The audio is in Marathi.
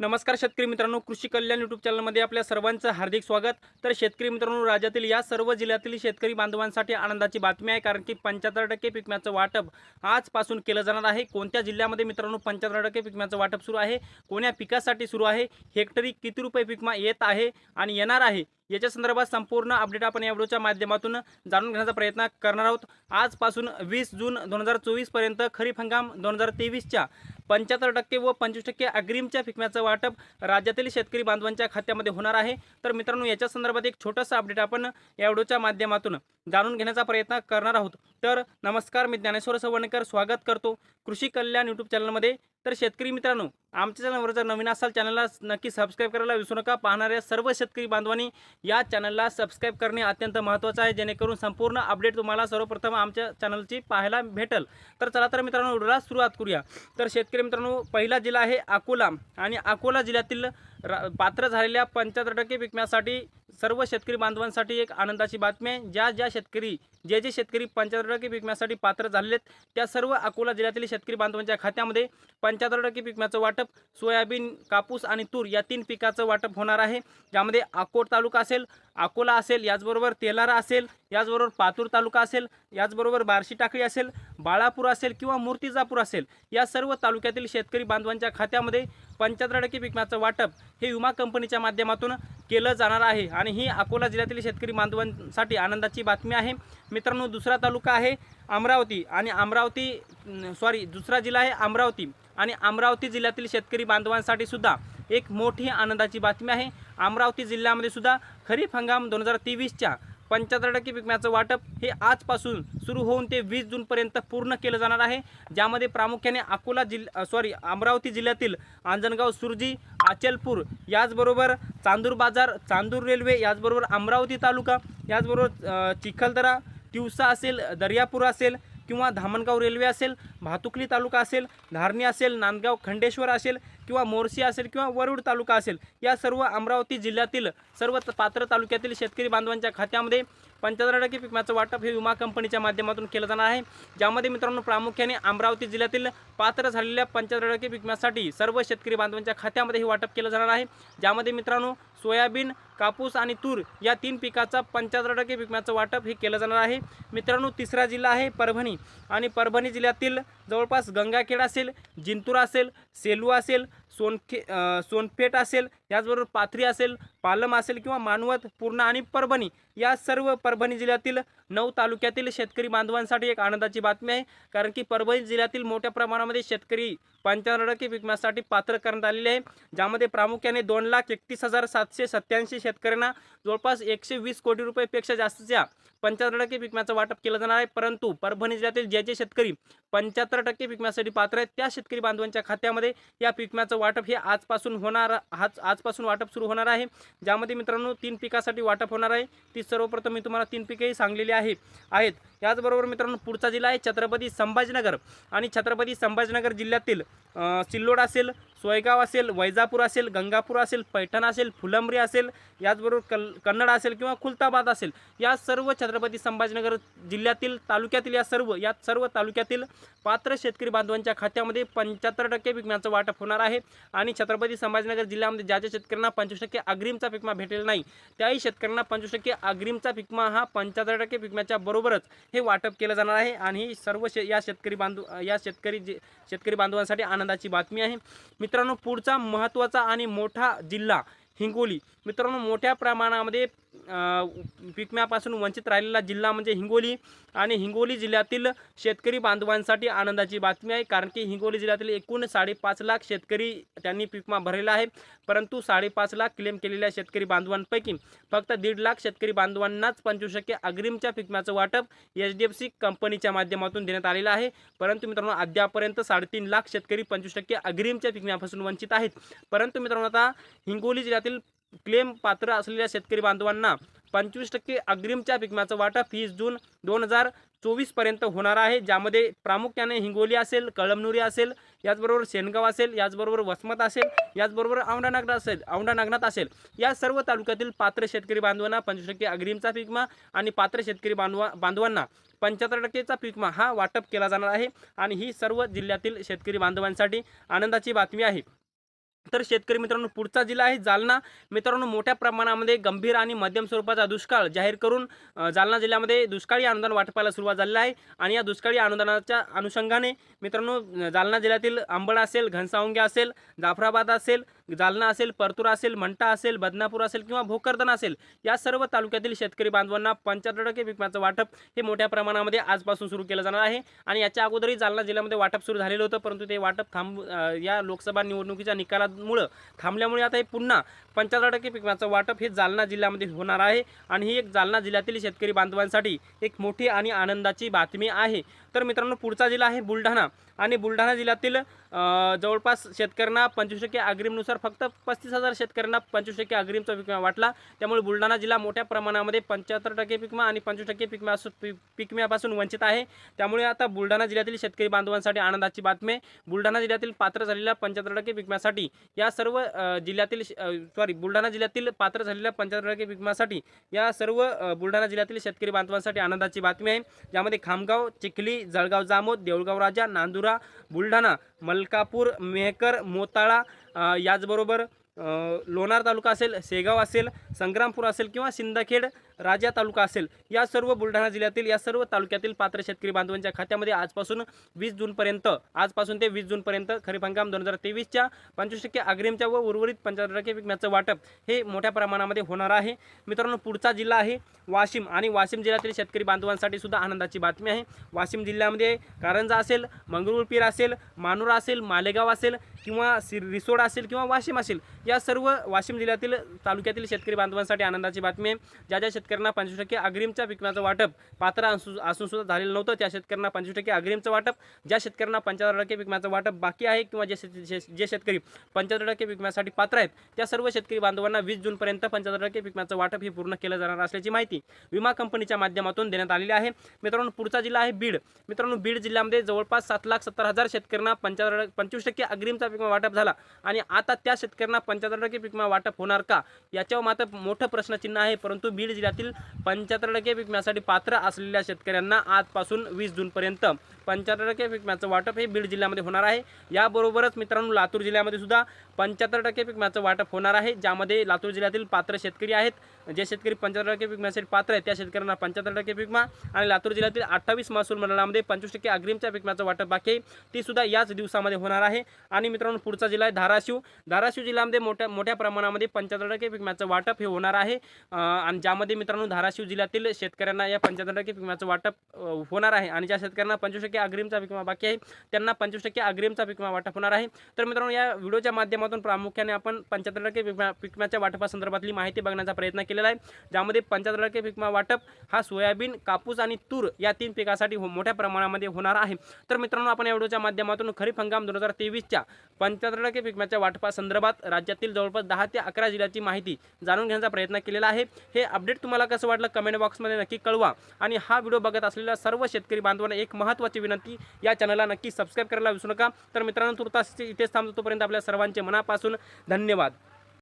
नमस्कार शेतकरी मित्रांनो कृषी कल्याण यूट्यूब चॅनलमध्ये आपल्या सर्वांचं हार्दिक स्वागत. तर शेतकरी मित्रांनो राज्यातील या सर्व जिल्ह्यातील शेतकरी बांधवांसाठी आनंदाची बातमी आहे कारण की पंच्याहत्तर टक्के पिकम्याचं वाटप आजपासून केलं जाणार आहे. कोणत्या जिल्ह्यामध्ये मित्रांनो पंच्याहत्तर टक्के पिकम्याचं वाटप सुरू आहे? कोण्या पिकासाठी सुरू आहे? हेक्टरी किती रुपये पिकमा येत आहे आणि येणार आहे? याच्या संदर्भात संपूर्ण अपडेट आपण या व्हिडिओच्या माध्यमातून जाणून घेण्याचा प्रयत्न करणार आहोत. आजपासून वीस जून दोन हजार चोवीसपर्यंत खरीप हंगाम दोन हजार तेवीसच्या पंच्याहत्तर टक्के व पंचवीस टक्के अग्रिमच्या फिकम्याचं वाटप राज्यातील शेतकरी बांधवांच्या खात्यामध्ये होणार आहे. तर मित्रांनो याच्या संदर्भात एक छोटंसं अपडेट आपण या व्हिडिओच्या माध्यमातून जाणून घेण्याचा प्रयत्न करणार आहोत. तर नमस्कार मी ज्ञानेश्वर सवणकर. स्वागत करतो कृषी कल्याण यूट्यूब चॅनलमध्ये. तर शेतकरी मित्रांनो आमच्या चॅनलवर जर नवीन असाल चॅनलला नक्की सबस्क्राईब करायला विसरू नका. पाहणाऱ्या सर्व शेतकरी बांधवांनी या चॅनलला सबस्क्राईब करणे अत्यंत महत्त्वाचं आहे. जेणेकरून संपूर्ण अपडेट तुम्हाला सर्वप्रथम आमच्या चॅनलची पाहायला भेटेल. तर चला तर मित्रांनो व्हिडिओला सुरुवात करूया. तर शेतकरी मित्रांनो पहिला जिल्हा आहे अकोला. आणि अकोला जिल्ह्यातील पात्र झालेल्या पंच्याहत्तर टक्के विकण्यासाठी सर्व शेतकरी बांधवांसाठी एक आनंदाची बातमी आहे. ज्या ज्या शेतकरी जे जे शेतकरी पंच्याहत्तर टक्के पिकम्यासाठी पात्र झालेले आहेत त्या सर्व अकोला जिल्ह्यातील शेतकरी बांधवांच्या खात्यामध्ये पंच्याहत्तर टक्के पिकम्याचं वाटप सोयाबीन कापूस आणि तूर या तीन पिकाचं वाटप होणार आहे. ज्यामध्ये अकोट तालुका असेल अकोला असेल याचबरोबर तेलारा असेल याचबरोबर पातूर तालुका असेल याचबरोबर बार्शी टाकळी असेल बाळापूर असेल किंवा मूर्तिजापूर असेल या सर्व तालुक्यातील शेतकरी बांधवांच्या खात्यामध्ये पंच्याहत्तर टक्के पिकम्याचं वाटप हे विमा कंपनीच्या माध्यमातून केलं जाणार आहे. आणि ही अकोला जिल्ह्यातील शेतकरी बांधवांसाठी आनंदाची बातमी आहे. मित्रांनो दुसरा तालुका आहे अमरावती आणि अमरावती सॉरी दुसरा जिल्हा आहे अमरावती. आणि अमरावती जिल्ह्यातील शेतकरी बांधवांसाठी सुद्धा एक मोठी आनंदाची बातमी आहे. अमरावती जिल्ह्यामध्ये सुद्धा खरीप हंगाम दोन हजार तेवीसच्या पंच्याहत्तर टक्के पिकम्याचं वाटप हे आजपासून सुरू होऊन ते वीस जूनपर्यंत पूर्ण केलं जाणार आहे. ज्यामध्ये प्रामुख्याने अकोला जिल्हा सॉरी अमरावती जिल्ह्यातील आंजणगाव सुरजी अचलपूर याचबरोबर चांदूर बाजार चांदूर रेल्वे याचबरोबर अमरावती तालुका याचबरोबर चिखलदरा तिवसा असेल दर्यापूर असेल किंवा धामणगाव रेल्वे असेल भातुकली तालुका असेल धारणी असेल नांदगाव खंडेश्वर असेल किंवा मोर्शी असेल किंवा वरुड तालुका असेल या सर्व अमरावती जिल्ह्यातील सर्व पात्र तालुक्यातील शेतकरी बांधवांच्या खात्यामध्ये पंच्याहत्तर टक्के पिकम्याचं वाटप हे विमा कंपनीच्या माध्यमातून केलं जाणार आहे. ज्यामध्ये मित्रांनो प्रामुख्याने अमरावती जिल्ह्यातील पात्र झालेल्या पंच्याहत्तर टक्के पिकम्यासाठी सर्व शेतकरी बांधवांच्या खात्यामध्ये हे वाटप केलं जाणार आहे. ज्यामध्ये मित्रांनो सोयाबीन कापूस आणि तूर या तीन पिकाचा पंच्याहत्तर टक्के पिकम्याचं वाटप हे केलं जाणार आहे. मित्रांनो तिसरा जिल्हा आहे परभणी. आणि परभणी जिल्ह्यातील जवळपास गंगाखेड असेल जिंतूर असेल सेलू असेल सोनखे सोनपेठ असेल याचबरोबर पाथरी असेल पालम असेल किंवा मानवत पूर्णा आणि परभणी या सर्व परभणी जिल्ह्यातील नऊ तालुक्यातील शेतकरी बांधवांसाठी एक आनंदाची बातमी आहे. कारण की परभणी जिल्ह्यातील मोठ्या प्रमाणामध्ये शेतकरी पंच्याण्णव टक्के विकण्यासाठी पात्र करण्यात आलेले आहे. ज्यामध्ये प्रामुख्याने दोन लाख एकतीस हजार सातशे सत्त्याऐंशी शेतकऱ्यांना जवळपास एकशे वीस कोटी रुपयेपेक्षा जास्तच्या पंच्याहत्तर टक्के पिकम्याचं वाटप केलं जाणार आहे. परंतु परभणी जिल्ह्यातील जे जे शेतकरी पंच्याहत्तर टक्के विकण्यासाठी पात्र आहेत त्या शेतकरी बांधवांच्या खात्यामध्ये या पिकम्याचं वाटप हे आजपासून होणार आज आजपासून वाटप सुरू होणार आहे. ज्यामध्ये मित्रांनो तीन पिकासाठी वाटप होणार आहे. ती सर्वप्रथम मी तुम्हाला तीन पिकेही सांगलेली आहे. आहे. आहेत. याचबरोबर मित्रांनो पुढचा जिल्हा आहे छत्रपती संभाजीनगर. आणि छत्रपती संभाजीनगर जिल्ह्यातील सिल्लोड असेल सोयगाव असेल वैजापूर असेल गंगापूर असेल पैठण असेल फुलंब्री असेल याचबरोबर कल कन्नड असेल किंवा खुलताबाद असेल या सर्व छत्रपती संभाजीनगर जिल्ह्यातील तालुक्यातील या सर्व या सर्व तालुक्यातील पात्र शेतकरी बांधवांच्या खात्यामध्ये पंच्याहत्तर टक्के पिकम्याचं वाटप होणार आहे. आणि छत्रपती संभाजीनगर जिल्ह्यामध्ये ज्या ज्या शेतकऱ्यांना पंचवीस टक्के अग्रिमचा पिकमा भेटेल नाही त्याही शेतकऱ्यांना पंचवीस टक्के अग्रिमचा पिकमा हा पंच्याहत्तर टक्के पिकम्याच्या बरोबरच हे वाटप केलं जाणार आहे. आणि ही सर्व शे या शेतकरी बांधव या शेतकरी जे शेतकरी बांधवांसाठी आनंदाची बातमी आहे. मित्रांनो पुढचा महत्त्वाचा आणि मोठा जिल्हा हिंगोली. मित्रांनो मोठ्या प्रमाणामध्ये पिकम्यापासून वंचित राहिलेला जिल्हा म्हणजे हिंगोली. आणि हिंगोली जिल्ह्यातील शेतकरी बांधवांसाठी आनंदाची बातमी आहे. कारण की हिंगोली जिल्ह्यातील एकूण साडेपाच लाख शेतकरी त्यांनी पिकमा भरलेला आहे. परंतु साडेपाच लाख क्लेम केलेल्या शेतकरी बांधवांपैकी फक्त दीड लाख शेतकरी बांधवांनाच पंचवीस टक्के अग्रिमच्या पिकम्याचं वाटप एच डी एफ सी कंपनीच्या माध्यमातून देण्यात आलेलं आहे. परंतु मित्रांनो अद्यापर्यंत साडेतीन लाख शेतकरी पंचवीस टक्के अग्रिमच्या पिकम्यापासून वंचित आहेत. परंतु मित्रांनो आता हिंगोली जिल्ह्यातील क्लेम पात्र असलेल्या शेतकरी बांधवांना पंचवीस टक्के अग्रिमच्या पिकम्याचं वाटप वीस जून दोन हजार चोवीसपर्यंत होणार आहे. ज्यामध्ये प्रामुख्याने हिंगोली असेल कळमनुरी असेल याचबरोबर शेनगाव असेल याचबरोबर वसमत असेल याचबरोबर औंढा नागनाथ असेल औंढा नागनाथ असेल. या सर्व तालुक्यातील पात्र शेतकरी बांधवांना पंचवीस टक्के अग्रिमचा पिकमा आणि पात्र शेतकरी बांधवा बांधवांना पंच्याहत्तर टक्केचा पिकमा हा वाटप केला जाणार आहे. आणि ही सर्व जिल्ह्यातील शेतकरी बांधवांसाठी आनंदाची बातमी आहे. तर शेतकरी मित्रांनो पुढचा जिल्हा आहे जालना. मित्रांनो मोठ्या प्रमाणामध्ये गंभीर आणि मध्यम स्वरूपाचा दुष्काळ जाहीर करून जालना जिल्ह्यामध्ये दुष्काळी अनुदान वाटपाला सुरुवात झालेली आहे. आणि या दुष्काळी अनुदानाच्या अनुषंगाने मित्रांनो जालना जिल्ह्यातील आंबड असेल घनसावंग्या असेल जाफराबाद असेल जालना असेल परतुरा असेल मंटा असेल बदनापूर असेल किंवा भोकरदन असेल या सर्व तालुक्यातील शेतकरी बांधवांना पंच्याहत्तर टक्के विम्याचं वाटप हे मोठ्या प्रमाणामध्ये आजपासून सुरू केलं जाणार आहे. आणि याच्या अगोदरही जालना जिल्ह्यामध्ये वाटप सुरू झालेलं होतं परंतु ते वाटप थांब या लोकसभा निवडणुकीच्या निकालामुळं थांबल्यामुळे आता हे पुन्हा पंच्याहत्तर टक्के पिकमाचं वाटप हे जालना जिल्ह्यामध्ये होणार आहे. आणि ही एक जालना जिल्ह्यातील शेतकरी बांधवांसाठी एक मोठी आणि आनंदाची बातमी आहे. तर मित्रांनो पुढचा जिल्हा आहे बुलढाणा. आणि बुलढाणा जिल्ह्यातील जवळपास शेतकऱ्यांना पंचवीस टक्के अग्रिमनुसार फक्त पस्तीस हजार शेतकऱ्यांना पंचवीस टक्के अग्रिमचा विमा वाटला. त्यामुळे बुलढाणा जिल्हा मोठ्या प्रमाणामध्ये पंच्याहत्तर टक्के पिकमा आणि पंचवीस टक्के पिकमा पी पिकम्यापासून वंचित आहे. त्यामुळे आता बुलढाणा जिल्ह्यातील शेतकरी बांधवांसाठी आनंदाची बातमी बुलढाणा जिल्ह्यातील पात्र झालेल्या पंच्याहत्तर टक्के पिकम्यासाठी या सर्व जिल्ह्यातील सॉरी बुलढाणा जिल्ह्यातील पात्र झालेल्या पंच्याहत्तर टक्के पिकम्यासाठी या सर्व बुलढाणा जिल्ह्यातील शेतकरी बांधवांसाठी आनंदाची बातमी आहे. ज्यामध्ये खामगाव चिखली जळगाव जामोद देऊळगाव राजा नांदुरा बुलढाणा मलकापूर मेहकर मोताळा याचबरोबर लोणार तालुका असेल शेगाव असेल संग्रामपूर असेल किंवा सिंदखेड राजा तालुका असेल. या सर्व बुलढाणा जिल्ह्यातील या सर्व तालुक्यातील पात्र शेतकरी बांधवांच्या खात्यामध्ये आजपासून वीस जूनपर्यंत आजपासून ते वीस जूनपर्यंत खरीप हंगाम दोन हजार तेवीसच्या पंचवीस टक्के अग्रिमच्या व उर्वरित पंच्याहत्तर टक्के विकण्याचं वाटप हे मोठ्या प्रमाणामध्ये होणार आहे. मित्रांनो पुढचा जिल्हा आहे वाशिम आणि वाशिम जिल्ह्यातील शेतकरी बांधवांसाठी सुद्धा आनंदाची बातमी आहे. वाशिम जिल्ह्यामध्ये कारंजा असेल मंगरुळपीर असेल मानुरा असेल मालेगाव असेल किंवा सिर रिसोड असेल किंवा वाशिम असेल या सर्व वाशिम जिल्ह्यातील तालुक्यातील शेतकरी बांधवांसाठी आनंदाची बातमी आहे. ज्या ज्या शेतकऱ्यांना पंचवीस टक्के अग्रिमच्या पिकण्याचं वाटप पात्र असू असून सुद्धा झालेलं नव्हतं. त्या शेतकऱ्यांना पंचवीस टक्के अग्रिमचं वाटप ज्या शेतकऱ्यांना पंच्याहत्तर टक्के पिकण्याचं वाटप बाकी आहे किंवा जे शेत- जे- जे शेतकरी पंच्याहत्तर टक्के पिकण्यासाठी पात्र आहेत त्या सर्व शेतकरी बांधवांना वीस जूनपर्यंत पंच्याहत्तर टक्के पिकण्याचं वाटप हे पूर्ण केलं जाणार असल्याची माहिती विमा कंपनीच्या माध्यमातून देण्यात आलेली आहे. मित्रांनो पुढचा जिल्हा आहे बीड. मित्रांनो बीड जिल्ह्यामध्ये जवळपास सात लाख सत्तर हजार शेतकऱ्यांना पंच्याहत्तर पंचवीस टक्के अग्रिमचा पिकमा वाटप झाला. आणि आता त्या शेतकऱ्यांना पंच्याहत्तर टक्के पिकमा वाटप होणार का? याच्यावर मात्र मोठं प्रश्नचिन्ह आहे परंतु बीड जिल्ह्यातील पंच्याहत्तर टक्के पिकम्यासाठी पात्र असलेल्या शेतकऱ्यांना आजपासून वीस जूनपर्यंत पंच्याहत्तर टक्के पिकम्याचं वाटप हे बीड जिल्ह्यामध्ये होणार आहे. याबरोबरच मित्रांनो लातूर जिल्ह्यामध्ये सुद्धा पंच्याहत्तर टक्के पिकम्याचं वाटप होणार आहे ज्यामध्ये लातूर जिल्ह्यातील पात्र शेतकरी आहेत. जे शेतकरी पंच्याहत्तर टक्के पिकम्यासाठी पात्र आहेत त्या शेतकऱ्यांना पंच्याहत्तर टक्के विमा आणि लातूर जिल्ह्यातील अठ्ठावीस महसूल मंडळामध्ये पंचवीस टक्के अग्रिमच्या पिकम्याचं वाटप बाकी आहे. ती सुद्धा याच दिवसामध्ये होणार आहे. आणि मित्रांनो पुढचा जिल्हा आहे धाराशिव. धाराशिव जिल्ह्यामध्ये मोठ्या मोठ्या प्रमाणामध्ये पंच्याहत्तर टक्के पिकम्याचं वाटप हे होणार आहे. आणि ज्यामध्ये मित्रांनो धाराशिव जिल्ह्यातील शेतकऱ्यांना या पंच्याहत्तर टक्के पिकम्याचं वाटप होणार आहे. आणि ज्या शेतकऱ्यांना पंचवीस टक्के अग्रिमचा पिकमा बाकी आहे. त्यांना पंचवीस टक्के अग्रिमचा पिकमा वाटप होणार आहे. तर मित्रांनो या व्हिडिओच्या माध्यमातून प्रामुख्याने आपण पंच्याहत्तर टक्के पिकमा पिकम्याच्या वाटपासंदर्भातली माहिती बघण्याचा प्रयत्न केलेला आहे. ज्यामध्ये पंच्याहत्तर टक्के पिकमा वाटप हा सोयाबीन कापूस आणि तूर या तीन पिकासाठी हो, मोठ्या प्रमाणामध्ये होणार आहे. तर मित्रांनो आपण या व्हिडिओच्या माध्यमातून खरीप हंगाम दोन हजार तेवीसच्या पंच्याहत्तर टक्के पिकम्याच्या वाटपासंदर्भात राज्यातील जवळपास दहा ते अकरा जिल्ह्याची माहिती जाणून घेण्याचा प्रयत्न केलेला आहे. हे अपडेट तुम्हाला कसं वाटलं कमेंट बॉक्समध्ये नक्की कळवा. आणि हा व्हिडिओ बघत असलेल्या सर्व शेतकरी बांधवांना एक महत्त्वाची विनंती या चॅनलला नक्की सबस्क्राईब करायला विसरू नका. तर मित्रांनो तुर्तास इथेच थांबतो तोपर्यंत आपल्या सर्वांचे मनापासून धन्यवाद.